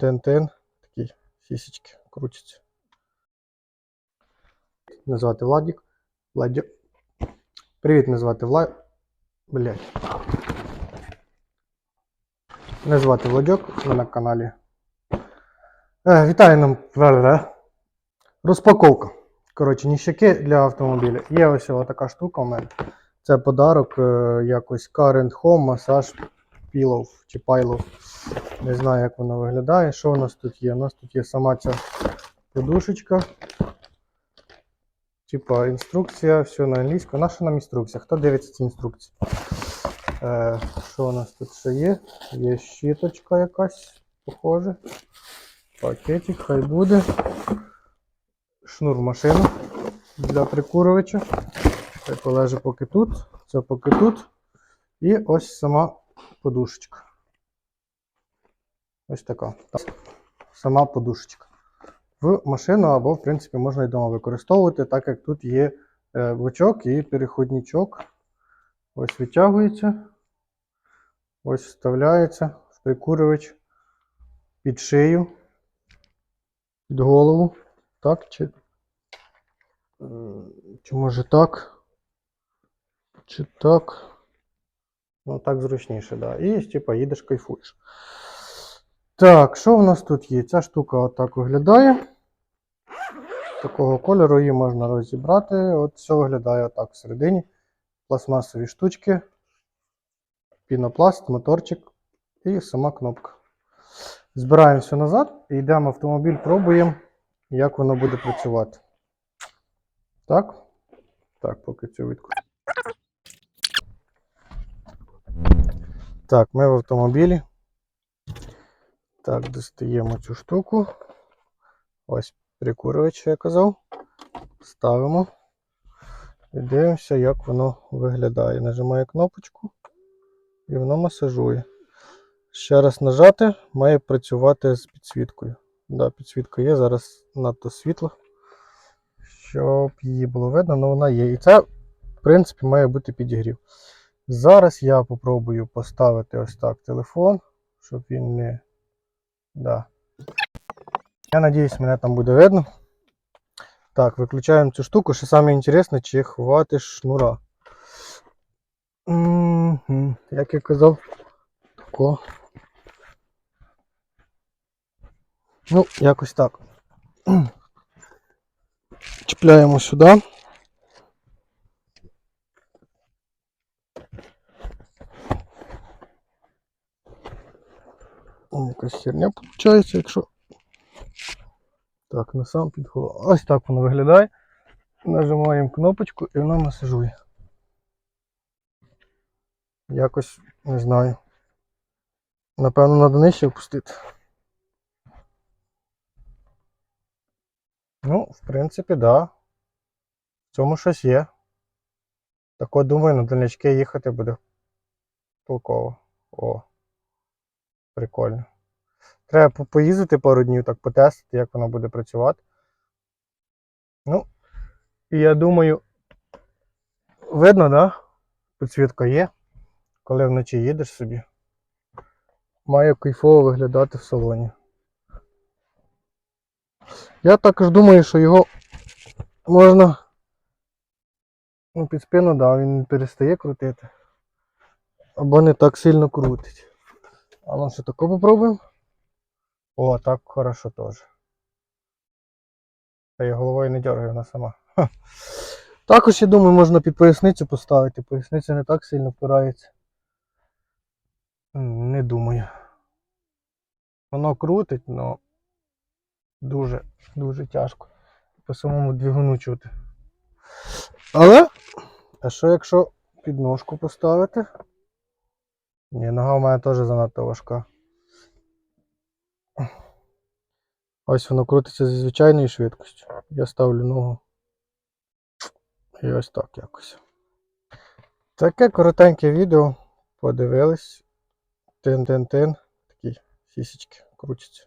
ТНТН, такі сісечки крутяться. Мене звати Владік. Привіт, мене звати Влад. Блять. Мене звати Владьок, ви на каналі. Е, вітаю нам. Розпаковка. Коротше, ніщаки для автомобіля. Є ось така штука у мене. Це подарок е, якось Current Home масаж Pillow чи Pillow. Не знаю, як воно виглядає. Що у нас тут є? У нас тут є сама ця подушечка. Типа інструкція, все на англійську. Наша нам інструкція. Хто дивиться ці інструкції? Е, що у нас тут ще є? Є щіточка якась, похоже. Пакетик, хай буде. Шнур в машину для прикурювача. Хай полежи поки тут. Це поки тут. І ось сама подушечка. Ось така. Так. Сама подушечка. В машину або, в принципі, можна і вдома використовувати, так як тут є е, бочок і переходничок. Ось витягується. Ось вставляється в прикурювач під шию, під голову. Так, чи, чи може так? Чи так? Ну, так зручніше, да. І, типа, їдеш, кайфуєш. Так, що в нас тут є? Ця штука отак виглядає. Такого кольору її можна розібрати. От все виглядає отак всередині. Пластмасові штучки, пінопласт, моторчик і сама кнопка. Збираємо все назад і йдемо в автомобіль, пробуємо, як воно буде працювати. Так? Так, поки цю відкрутимо. Так, ми в автомобілі. Так, достаємо цю штуку. Ось прикурювач, що я казав. Ставимо. І дивимося, як воно виглядає. Нажимаю кнопочку і воно масажує. Ще раз нажати, має працювати з підсвіткою. Да, підсвітка є, зараз надто світло, щоб її було видно, але вона є. І це, в принципі, має бути підігрів. Зараз я попробую поставити ось так телефон, щоб він не. Да. Я надіюсь, мене там буде видно. Так, виключаємо цю штуку. Що саме інтересне, чи хватить шнура. Як я казав, тако. Ну, якось так. Чіпляємо сюди. Якась херня виходить, якщо. Так, на сам під. Ось так воно виглядає. Нажимаємо кнопочку і воно масажує. Якось не знаю. Напевно, треба нижче опустити. Ну, в принципі. Да. В цьому щось є. Так от думаю, на дальнячки їхати буде толково. О. Прикольно. Треба поїздити пару днів, так потестити, як воно буде працювати. Ну, і я думаю, видно, да? Підсвітка є, коли вночі їдеш собі. Має кайфово виглядати в салоні. Я також думаю, що його можна ну, під спину, да, він перестає крутити. Або не так сильно крутить. А ну що таке попробуємо? О, так хорошо теж. Та я головою не дергаю, вона сама. Ха. Також, я думаю, можна під поясницю поставити. Поясниця не так сильно впирається. Не думаю. Воно крутить, але дуже, дуже тяжко. По самому двигуну чути. Але, а що якщо підножку поставити? Ні, нога в мене теж занадто важка. Ось воно крутиться зі звичайною швидкістю. Я ставлю ногу. І ось так якось. Таке коротеньке відео. Подивились. Тин-тин-тин. Такі сісечки крутяться.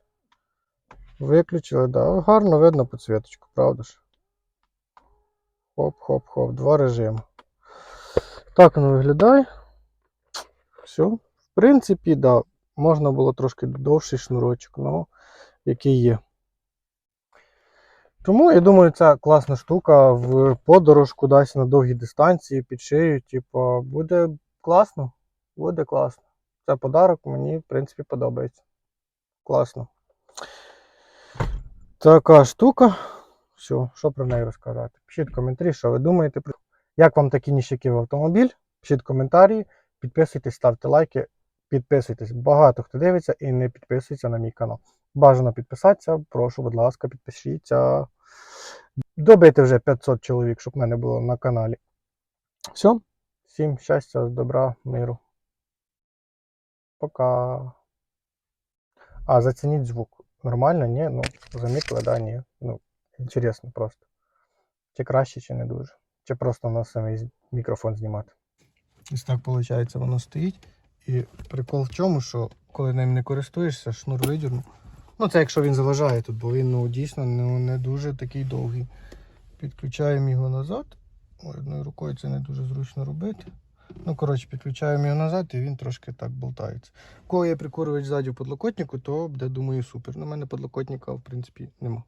Виключили, да. Гарно видно підсвіточку, правда ж? Хоп-хоп-хоп. Два режими. Так воно виглядає. Все. В принципі, да. Можна було трошки довший шнурочок, але який є. Тому я думаю, це класна штука в подорож кудись на довгі дистанції під шию. Типу, буде класно. Буде класно. Це подарок, мені, в принципі, подобається. Класно. Така штука. Все, що про неї розказати? Пишіть коментарі, що ви думаєте. Як вам такі ніщаки в автомобіль? Пишіть коментарі, підписуйтесь, ставте лайки, підписуйтесь. Багато хто дивиться і не підписується на мій канал. Бажано підписатися, прошу, будь ласка, підпишіться. Добити вже 500 чоловік, щоб мене було на каналі. Все. Всім щастя, добра, миру. Пока. А, зацініть звук. Нормально, ні? Ну, замітили, да, ні. Ну, інтересно просто. Чи краще, чи не дуже. Чи просто на самий мікрофон знімати. Ось так, виходить, воно стоїть. І прикол в чому, що коли ним не користуєшся, шнур видірну. Ну, це якщо він заважає тут, бо він ну, дійсно ну, не дуже такий довгий. Підключаємо його назад. Одною рукою це не дуже зручно робити. Ну, коротше, підключаємо його назад і він трошки так болтається. У кого є прикурювач ззаді в подлокотнику, то буде, думаю, супер. Ну, У мене подлокотника, в принципі, нема.